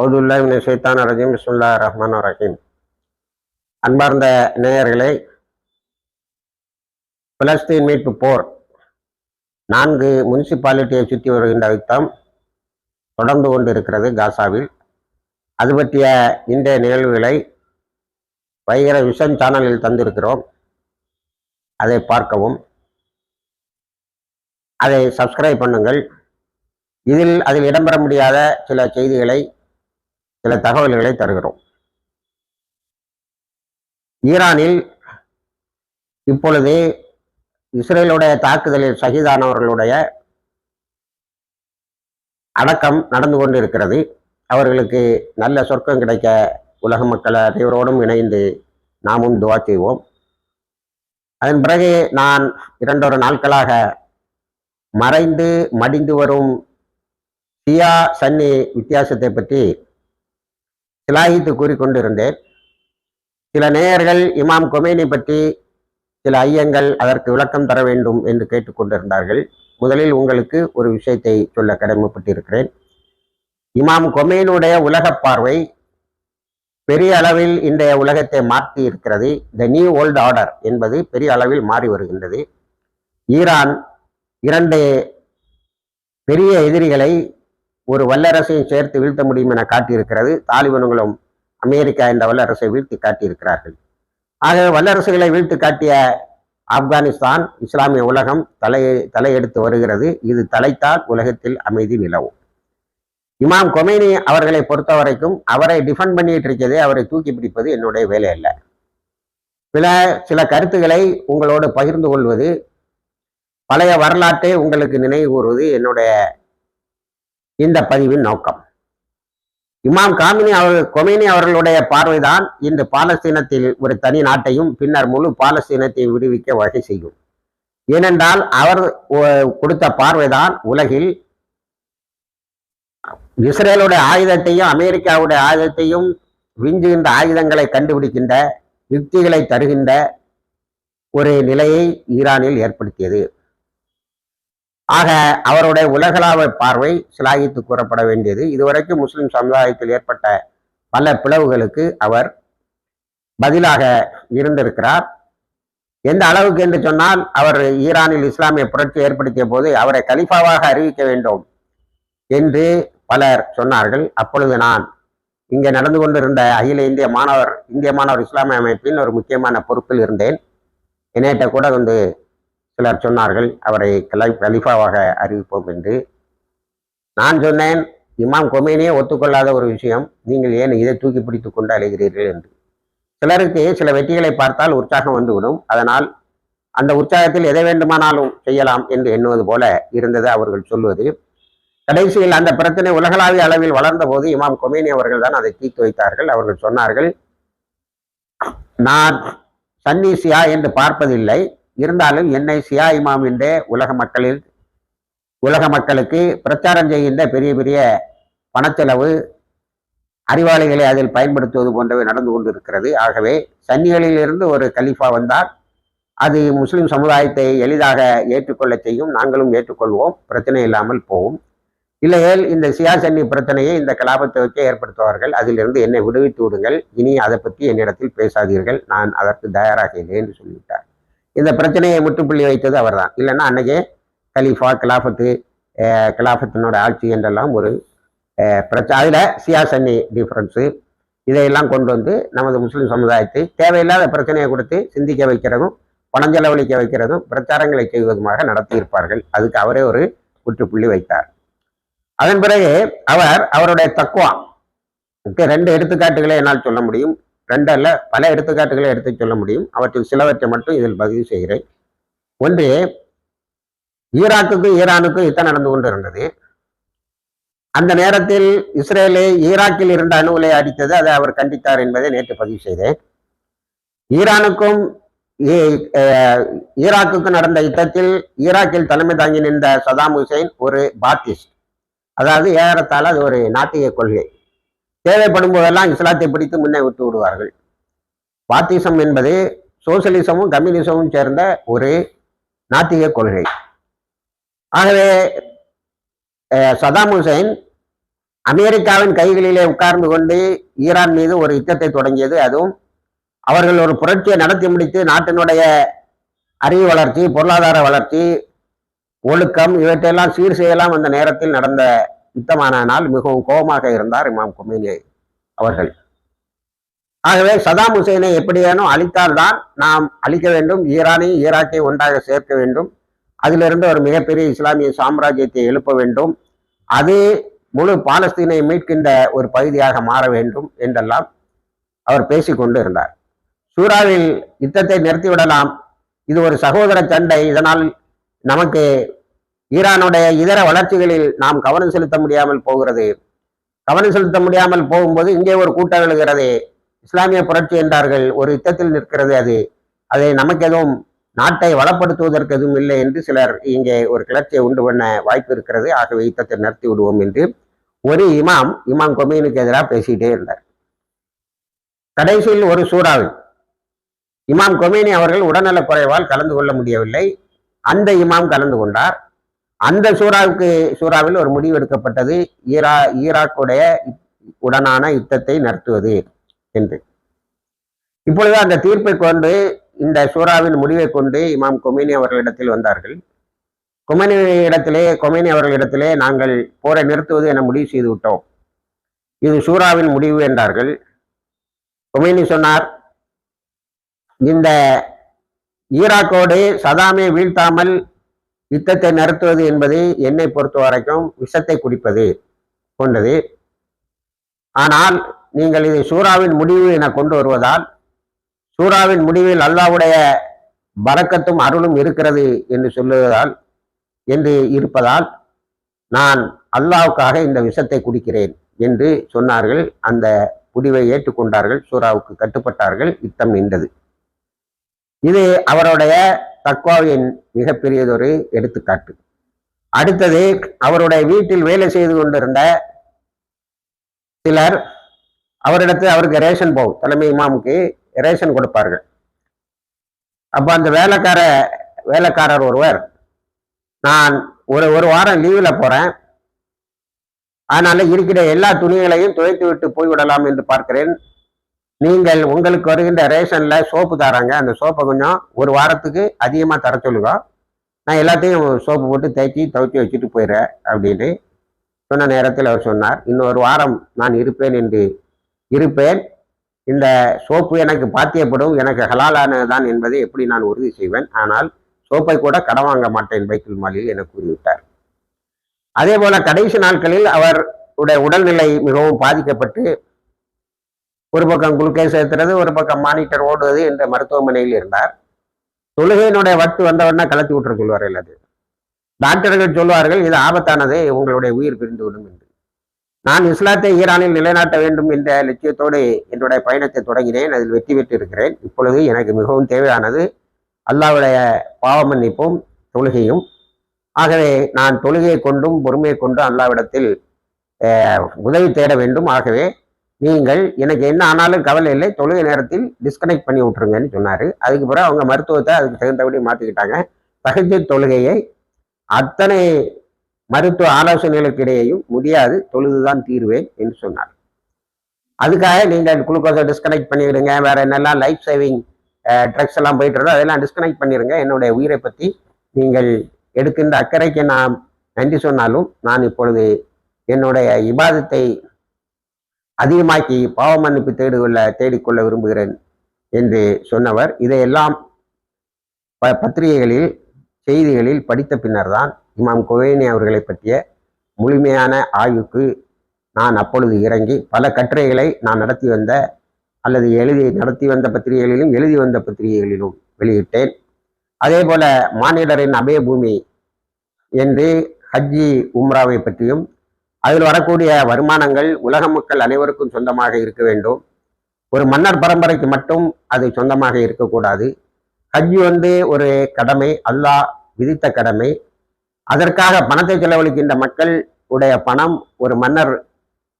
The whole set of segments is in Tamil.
அவுதுல்லாஹின் ஷைத்தான் ரஜீம். பிஸ்மில்லா ரஹ்மான் ரஹீம். அன்பார்ந்த நேயர்களே பிலஸ்தீன் மீட்பு போர் நான்கு முனிசிபாலிட்டியை சுற்றி வருகின்ற யுத்தம் தொடர்ந்து கொண்டிருக்கிறது காசாவில். அது பற்றிய இன்றைய நிகழ்வுகளை வைகிற விஷன் சேனலில் தந்திருக்கிறோம். அதை பார்க்கவும். அதை சப்ஸ்கிரைப் பண்ணுங்கள். இதில் அதில் இடம்பெற முடியாத சில செய்திகளை சில தகவல்களை தருகிறோம். ஈரானில் இப்பொழுது இஸ்ரேலுடைய தாக்குதலில் சகிதானவர்களுடைய அடக்கம் நடந்து கொண்டிருக்கிறது. அவர்களுக்கு நல்ல சொர்க்கம் கிடைக்க உலக மக்கள் அனைவரோடும் இணைந்து நாமும் துவா செய்வோம். அதன் பிறகு நான் இரண்டொரு நாட்களாக மறைந்து மடிந்து வரும் சியா சன்னி வித்தியாசத்தை பற்றி சிலாகித்து கூறிக்கொண்டிருந்தேன். சில நேயர்கள் இமாம் கொமேனி பற்றி சில ஐயங்கள் அதற்கு விளக்கம் தர வேண்டும் என்று கேட்டுக்கொண்டிருந்தார்கள். முதலில் உங்களுக்கு ஒரு விஷயத்தை சொல்ல கடமைப்பட்டிருக்கிறேன். இமாம் கொமேனுடைய உலக பார்வை பெரிய அளவில் இன்றைய உலகத்தை மாற்றி இருக்கிறது. த நியூ ஓல்டு ஆர்டர் என்பது பெரிய அளவில் மாறி வருகின்றது. ஈரான் இரண்டு பெரிய எதிரிகளை ஒரு வல்லரசையும் சேர்த்து வீழ்த்த முடியும் என காட்டியிருக்கிறது. தாலிபன்களும் அமெரிக்கா என்ற வல்லரசை வீழ்த்தி காட்டியிருக்கிறார்கள். ஆகவே வல்லரசுகளை வீழ்த்து காட்டிய ஆப்கானிஸ்தான் இஸ்லாமிய உலகம் தலை தலையெடுத்து வருகிறது. இது தலைத்தால் உலகத்தில் அமைதி நிலவும். இமாம் கொமேனி அவர்களை பொறுத்த வரைக்கும் அவரை டிஃபெண்ட் பண்ணிட்டு இருக்கிறது அவரை தூக்கி பிடிப்பது என்னுடைய வேலை அல்ல. சில சில கருத்துக்களை உங்களோடு பகிர்ந்து கொள்வது பழைய வரலாற்றை உங்களுக்கு நினைவு கூறுவது என்னுடைய இந்த பதிவின் நோக்கம். இமாம் காமினி அவர்கள் கொமினி அவர்களுடைய பார்வைதான் இன்று பாலஸ்தீனத்தில் ஒரு தனி நாட்டையும் பின்னர் முழு பாலஸ்தீனத்தையும் விடுவிக்க வகை செய்யும். ஏனென்றால் அவர் கொடுத்த பார்வைதான் உலகில் இஸ்ரேலுடைய ஆயுதத்தையும் அமெரிக்காவுடைய ஆயுதத்தையும் விஞ்சுகின்ற ஆயுதங்களை கண்டுபிடிக்கின்ற யுக்திகளை தருகின்ற ஒரு நிலையை ஈரானில் ஏற்படுத்தியது. ஆக அவருடைய உலகளாவ பார்வை சிலாகித்து கூறப்பட வேண்டியது. இதுவரைக்கும் முஸ்லிம் சமுதாயத்தில் ஏற்பட்ட பல பிளவுகளுக்கு அவர் பதிலாக இருந்திருக்கிறார். எந்த அளவுக்கு என்று சொன்னால் அவர் ஈரானில் இஸ்லாமிய புரட்சி ஏற்படுத்திய போது அவரை கலிஃபாவாக அறிவிக்க வேண்டும் என்று பலர் சொன்னார்கள். அப்பொழுது நான் இங்கே நடந்து கொண்டிருந்த அகில இந்திய மாணவர் இந்திய மாணவர் இஸ்லாமிய அமைப்பின் ஒரு முக்கியமான பொறுப்பில் இருந்தேன். என்னேட்ட கூட வந்து சிலர் சொன்னார்கள் அவரை கலை கலிஃபாவாக அறிவிப்போம் என்று. நான் சொன்னேன் இமாம் கொமேனியே ஒத்துக்கொள்ளாத ஒரு விஷயம் நீங்கள் ஏன் இதை தூக்கி பிடித்து கொண்டு அழைகிறீர்கள் என்று. சிலருக்கு சில வெற்றிகளை பார்த்தால் உற்சாகம் வந்துவிடும். அதனால் அந்த உற்சாகத்தில் எதை வேண்டுமானாலும் செய்யலாம் என்று எண்ணுவது போல இருந்தது அவர்கள் சொல்வது. கடைசியில் அந்த பிரச்சனை உலகளாவிய அளவில் வளர்ந்த போது இமாம் கொமேனி அவர்கள் தான் அதை தீர்த்து வைத்தார்கள். அவர்கள் சொன்னார்கள் நான் சன்னீசியா என்று பார்ப்பதில்லை. இருந்தாலும் என்னை சியா இமாம் என்றே உலக மக்களில் உலக மக்களுக்கு பிரச்சாரம் செய்கின்ற பெரிய பெரிய பணச்செலவு அறிவாளிகளை அதில் பயன்படுத்துவது போன்றவை நடந்து கொண்டிருக்கிறது. ஆகவே சன்னிகளிலிருந்து ஒரு கலீஃபா வந்தால் அது முஸ்லிம் சமுதாயத்தை எளிதாக ஏற்றுக்கொள்ள செய்யும். நாங்களும் ஏற்றுக்கொள்வோம். பிரச்சனை இல்லாமல் போவோம் இல்லையேல் இந்த சியா சன்னி பிரச்சனையை இந்த கலாபத்தை வச்சே ஏற்படுத்துவார்கள். அதிலிருந்து என்னை விடுவித்து விடுங்கள். இனி அதை பற்றி என்னிடத்தில் பேசாதீர்கள். நான் அதற்கு தயாராக இல்லை என்று சொல்லிவிட்டார். இந்த பிரச்சனையை முற்றுப்புள்ளி வைத்தது அவர் தான் இல்லைன்னா அன்னைக்கே கலீஃபா கிலாஃபத்து கிலாஃபத்தினோட ஆட்சி என்றெல்லாம் ஒரு பிரச்ச அதில் சியா சன்னி டிஃப்ரென்ஸு இதையெல்லாம் கொண்டு வந்து நமது முஸ்லீம் சமுதாயத்தை தேவையில்லாத பிரச்சனையை கொடுத்து சிந்திக்க வைக்கிறதும் பணம் செலவழிக்க வைக்கிறதும் பிரச்சாரங்களை செய்வதுமாக நடத்தியிருப்பார்கள். அதுக்கு அவரே ஒரு முற்றுப்புள்ளி வைத்தார். அதன் பிறகு அவர் அவருடைய தக்குவா ரெண்டு எடுத்துக்காட்டுகளை என்னால் சொல்ல முடியும். ரெண்டு அல்ல பல எடுத்துக்காட்டுகளை எடுத்து சொல்ல முடியும். அவற்றில் சிலவற்றை மட்டும் இதில் பதிவு செய்கிறேன். ஒன்று ஈராக்குக்கும் ஈரானுக்கும் யுத்தம் நடந்து கொண்டு இருந்தது அந்த நேரத்தில் இஸ்ரேலை ஈராக்கில் இருந்த அணுகுலை அடித்தது அதை அவர் கண்டித்தார் என்பதை நேற்று பதிவு செய்தேன். ஈரானுக்கும் ஈராக்குக்கும் நடந்த யுத்தத்தில் ஈராக்கில் தலைமை தாங்கி நின்ற சதாம் ஹுசைன் ஒரு பாத்திஸ்ட். அதாவது ஏறத்தால் அது ஒரு நாட்டிய கொள்கை. தேவைப்படும் போதெல்லாம் இஸ்லாத்தை பிடித்து முன்னே விட்டு விடுவார்கள். பாத்திசம் என்பது சோசியலிசமும் கம்யூனிசமும் சேர்ந்த ஒரு நாத்திக கொள்கை. ஆகவே சதாம் ஹுசைன் அமெரிக்காவின் கைகளிலே உட்கார்ந்து கொண்டு ஈரான் மீது ஒரு யுத்தத்தை தொடங்கியது. அதுவும் அவர்கள் ஒரு புரட்சியை நடத்தி முடித்து நாட்டினுடைய அறிவு வளர்ச்சி பொருளாதார வளர்ச்சி ஒழுக்கம் இவற்றையெல்லாம் சீர் செய்யலாம் அந்த நேரத்தில் நடந்த யுத்தமானால் மிகவும் கோபமாக இருந்தார் இமாம் கொமேனி அவர்கள். ஆகவே சதாம் ஹுசைனை எப்படியேனோ அழித்தால்தான் நாம் அழிக்க வேண்டும் ஈரானையும் ஈராக்கையும் ஒன்றாக சேர்க்க வேண்டும். அதிலிருந்து ஒரு மிகப்பெரிய இஸ்லாமிய சாம்ராஜ்யத்தை எழுப்ப வேண்டும். அது முழு பாலஸ்தீனை மீட்கின்ற ஒரு பகுதியாக மாற வேண்டும் என்றெல்லாம் அவர் பேசிக்கொண்டு இருந்தார். சூறாவில் யுத்தத்தை நிறுத்திவிடலாம். இது ஒரு சகோதர சண்டை. இதனால் நமக்கு ஈரானுடைய இதர வளர்ச்சிகளில் நாம் கவனம் செலுத்த முடியாமல் போகிறது. கவனம் செலுத்த முடியாமல் போகும்போது இங்கே ஒரு கூட்டம் எழுகிறது. இஸ்லாமிய புரட்சி என்றார்கள். ஒரு யுத்தத்தில் நிற்கிறது அது. அதை நமக்கு எதுவும் நாட்டை வளப்படுத்துவதற்கு எதுவும் இல்லை என்று சிலர் இங்கே ஒரு கிளர்ச்சியை உண்டு பண்ண வாய்ப்பு இருக்கிறது. ஆகவே யுத்தத்தை நிறுத்தி விடுவோம் என்று ஒரு இமாம் இமாம் கொமீனுக்கு எதிராக பேசிக்கிட்டே இருந்தார். கடைசியில் ஒரு சூறாவை இமாம் கொமேனி அவர்கள் உடல்நலக் குறைவால் கலந்து கொள்ள முடியவில்லை. அந்த இமாம் கலந்து கொண்டார். அந்த சூறாவுக்கு சூறாவில் ஒரு முடிவு எடுக்கப்பட்டது. ஈரா ஈராக்குடைய உடனான யுத்தத்தை நடத்துவது என்று. இப்பொழுது அந்த தீர்ப்பை கொண்டு இந்த சூறாவின் முடிவை கொண்டு இமாம் கொமேனி அவர்களிடத்தில் வந்தார்கள். கொமேனி இடத்திலே கொமேனி அவர்களிடத்திலே நாங்கள் போரை நிறுத்துவது என முடிவு செய்து விட்டோம் இது சூறாவின் முடிவு என்றார்கள். கொமேனி சொன்னார் இந்த ஈராக்கோடு சதாமை வீழ்த்தாமல் யுத்தத்தை நடத்துவது என்பது என்னை பொறுத்த வரைக்கும் விஷத்தை குடிப்பது கொண்டது ஆனால் நீங்கள் இதை சூறாவின் முடிவு என கொண்டு வருவதால் சூறாவின் முடிவில் அல்லாவுடைய பறக்கத்தும் அருளும் இருக்கிறது என்று சொல்லுவதால் என்று இருப்பதால் நான் அல்லாவுக்காக இந்த விஷத்தை குடிக்கிறேன் என்று சொன்னார்கள். அந்த முடிவை ஏற்றுக்கொண்டார்கள் சூறாவுக்கு கட்டுப்பட்டார்கள் யுத்தம் நின்றது. இது அவருடைய தக்குவாவின் மிகப்பெரியதொரு எடுத்துக்காட்டு. அடுத்தது அவருடைய வீட்டில் வேலை செய்து கொண்டிருந்த சிலர் அவரிடத்து அவருக்கு ரேஷன் போகும் தலைமை இமாமுக்கு ரேஷன் கொடுப்பார்கள். அப்போ அந்த வேலைக்கார வேலைக்காரர் ஒருவர் நான் ஒரு ஒரு வாரம் லீவில் போகிறேன் அதனால இருக்கிற எல்லா துணிகளையும் துவைத்து விட்டு போய்விடலாம் என்று பார்க்கிறேன். நீங்கள் உங்களுக்கு வருகின்ற ரேஷன்ல சோப்பு தராங்க. அந்த சோப்பை கொஞ்சம் ஒரு வாரத்துக்கு அதிகமாக தர சொல்லுங்க. நான் எல்லாத்தையும் சோப்பு போட்டு தேய்ச்சி துவைச்சி வச்சுட்டு போயிடுறேன் அப்படின்னு சொன்ன நேரத்தில் அவர் சொன்னார். இன்னொரு வாரம் நான் இருப்பேன் என்று இருப்பேன். இந்த சோப்பு எனக்கு பாத்தியப்படும் எனக்கு ஹலாலானதுதான் என்பதை எப்படி நான் உறுதி செய்வேன்? ஆனால் சோப்பை கூட கடன் வாங்க மாட்டேன் பைக்கில் மாலில் என கூறிவிட்டார். அதே போல கடைசி நாட்களில் அவருடைய உடல்நிலை மிகவும் பாதிக்கப்பட்டு ஒரு பக்கம் குளுக்கேஸ் ஏற்றுறது ஒரு பக்கம் மானிட்டர் ஓடுவது என்ற மருத்துவமனையில் இருந்தார். தொழுகையினுடைய வட்டு வந்தவொடனே கலத்தி விட்டுற சொல்வார் அது டாக்டர்கள் சொல்வார்கள் இது ஆபத்தானது உங்களுடைய உயிர் பிரிந்து விடும் என்று. நான் இஸ்லாத்தை ஈரானில் நிலைநாட்ட வேண்டும் என்ற லட்சியத்தோடு என்னுடைய பயணத்தை தொடங்கினேன் அதில் வெற்றி பெற்று இருக்கிறேன் இப்பொழுது எனக்கு மிகவும் தேவையானது அல்லாவுடைய பாவ மன்னிப்பும் தொழுகையும். ஆகவே நான் தொழுகையை கொண்டும் பொறுமையை கொண்டும் அல்லாவிடத்தில் உதவி தேட வேண்டும். ஆகவே நீங்கள் எனக்கு என்ன ஆனாலும் கவலை இல்லை தொழுகை நேரத்தில் டிஸ்கனெக்ட் பண்ணி விட்ருங்கன்னு சொன்னார். அதுக்கு பிறகு அவங்க மருத்துவத்தை அதுக்கு தகுந்தபடி மாற்றிக்கிட்டாங்க தகுதி தொழுகையை அத்தனை மருத்துவ ஆலோசனைகளுக்கு இடையேயும் முடியாது தொழுதுதான் தீர்வேன் என்று சொன்னார். அதுக்காக நீங்கள் குளுக்கோஸை டிஸ்கனெக்ட் பண்ணிவிடுங்க வேற என்னெல்லாம் லைஃப் சேவிங் ட்ரக்ஸ் எல்லாம் போயிட்டு இருந்தோ அதெல்லாம் டிஸ்கனெக்ட் பண்ணிடுங்க என்னுடைய உயிரை பற்றி நீங்கள் எடுக்கின்ற அக்கறைக்கு நான் நன்றி சொன்னாலும் நான் இப்பொழுது என்னுடைய இபாதத்தை அதிகமாக்கி பாவ மன்னிப்பு தேடிக்கொள்ள தேடிக்கொள்ள விரும்புகிறேன் என்று சொன்னவர். இதையெல்லாம் ப பத்திரிகைகளில் செய்திகளில் படித்த பின்னர் தான் இமாம் குவேனி அவர்களை பற்றிய முழுமையான ஆய்வுக்கு நான் அப்பொழுது இறங்கி பல கட்டுரைகளை நான் நடத்தி வந்த அல்லது எழுதி நடத்தி வந்த பத்திரிகைகளிலும் எழுதி வந்த பத்திரிகைகளிலும் வெளியிட்டேன். அதே போல மானிடரின் அபயபூமி என்று ஹஜ்ஜி உம்ராவை பற்றியும் அதில் வரக்கூடிய வருமானங்கள் உலக மக்கள் அனைவருக்கும் சொந்தமாக இருக்க வேண்டும். ஒரு மன்னர் பரம்பரைக்கு மட்டும் அது சொந்தமாக இருக்கக்கூடாது. ஹஜ் வந்து ஒரு கடமை அல்லாஹ் விதித்த கடமை. அதற்காக பணத்தை செலவழிக்கின்ற மக்கள் உடைய பணம் ஒரு மன்னர்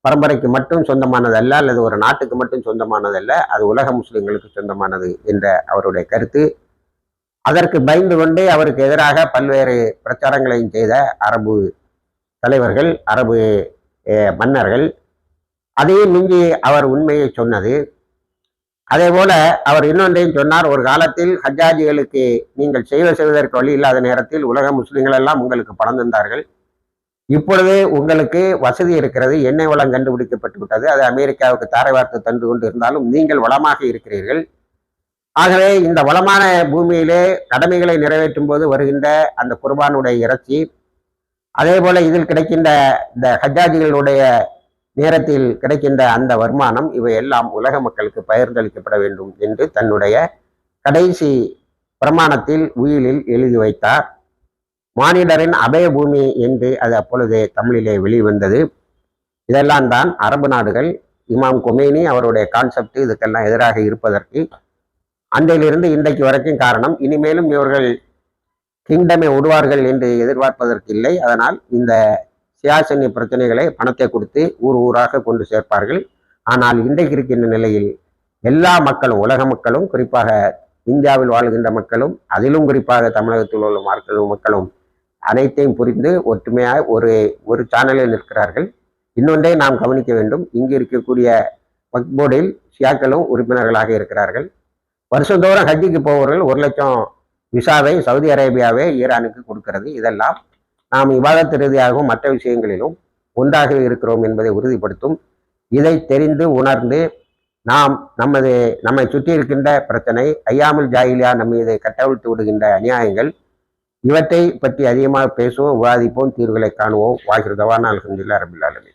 பரம்பரைக்கு மட்டும் சொந்தமானதல்ல அல்லது ஒரு நாட்டுக்கு மட்டும் சொந்தமானதல்ல அது உலக முஸ்லிம்களுக்கு சொந்தமானது என்ற அவருடைய கருத்து. அதற்கு பயந்து கொண்டு அவருக்கு எதிராக பல்வேறு பிரச்சாரங்களையும் செய்த அரபு தலைவர்கள் அரபு மன்னர்கள் அதையும் மிஞ்சி அவர் உண்மையை சொன்னது. அதே போல அவர் இன்னொன்றையும் சொன்னார் ஒரு காலத்தில் ஹஜ்ஜாஜிகளுக்கு நீங்கள் செய்வ செய்வதற்கு வழி இல்லாத நேரத்தில் உலக முஸ்லிம்கள் எல்லாம் உங்களுக்கு பணம் தந்தார்கள். இப்பொழுது உங்களுக்கு வசதி இருக்கிறது. எண்ணெய் வளம் கண்டுபிடிக்கப்பட்டு விட்டது. அது அமெரிக்காவுக்கு தாரை வார்த்தை தந்து கொண்டு இருந்தாலும் நீங்கள் வளமாக இருக்கிறீர்கள். ஆகவே இந்த வளமான பூமியிலே கடமைகளை நிறைவேற்றும் போது வருகின்ற அந்த குர்பானுடைய இறைச்சி அதே போல இதில் கிடைக்கின்ற இந்த ஹஜ்ஜாஜிகளுடைய நேரத்தில் கிடைக்கின்ற அந்த வருமானம் இவை எல்லாம் உலக மக்களுக்கு பகிர்ந்தளிக்கப்பட வேண்டும் என்று தன்னுடைய கடைசி பிரமாணத்தில் உயிலில் எழுதி வைத்தார். மானிடரின் அபய பூமி என்று அது அப்பொழுதே தமிழிலே வெளிவந்தது. இதெல்லாம் தான் அரபு நாடுகள் இமாம் கொமேனி அவருடைய கான்செப்ட் இதுக்கெல்லாம் எதிராக இருப்பதற்கு அன்றையிலிருந்து இன்றைக்கு வரைக்கும் காரணம். இனிமேலும் இவர்கள் கிங்டமை விடுவார்கள் என்று எதிர்பார்ப்பதற்கு இல்லை. அதனால் இந்த சியாசனி பிரச்சனைகளை பணத்தை கொடுத்து ஊர் ஊராக கொண்டு சேர்ப்பார்கள். ஆனால் இன்றைக்கு இருக்கின்ற நிலையில் எல்லா மக்களும் உலக மக்களும் குறிப்பாக இந்தியாவில் வாழ்கின்ற மக்களும் அதிலும் குறிப்பாக தமிழகத்தில் உள்ள மக்களும் மக்களும் அனைத்தையும் புரிந்து ஒற்றுமையாக ஒரு ஒரு சேனலில் நிற்கிறார்கள். இன்னொன்றை நாம் கவனிக்க வேண்டும். இங்கு இருக்கக்கூடிய வக்போர்டில் ஷியாக்களும் உறுப்பினர்களாக இருக்கிறார்கள். வருஷந்தோறும் ஹஜ்ஜிக்கு போபவர்கள் ஒரு லட்சம் விசாவை சவுதி அரேபியாவே ஈரானுக்கு கொடுக்கிறது. இதெல்லாம் நாம் விவாதத்து ரீதியாகவும் மற்ற விஷயங்களிலும் ஒன்றாக இருக்கிறோம் என்பதை உறுதிப்படுத்தும். இதை தெரிந்து உணர்ந்து நாம் நமது நம்மை சுற்றி இருக்கின்ற பிரச்சனை ஐயாமல் ஜாயிலியா நம்ம இதை கட்டவிழ்த்து விடுகின்ற அநியாயங்கள் இவற்றை பற்றி அதிகமாக பேசுவோம் விவாதிப்போம் தீர்வுகளை காணுவோம். வாகிருதவான் அலமதுல்லா ரபில் ஆலமீன்.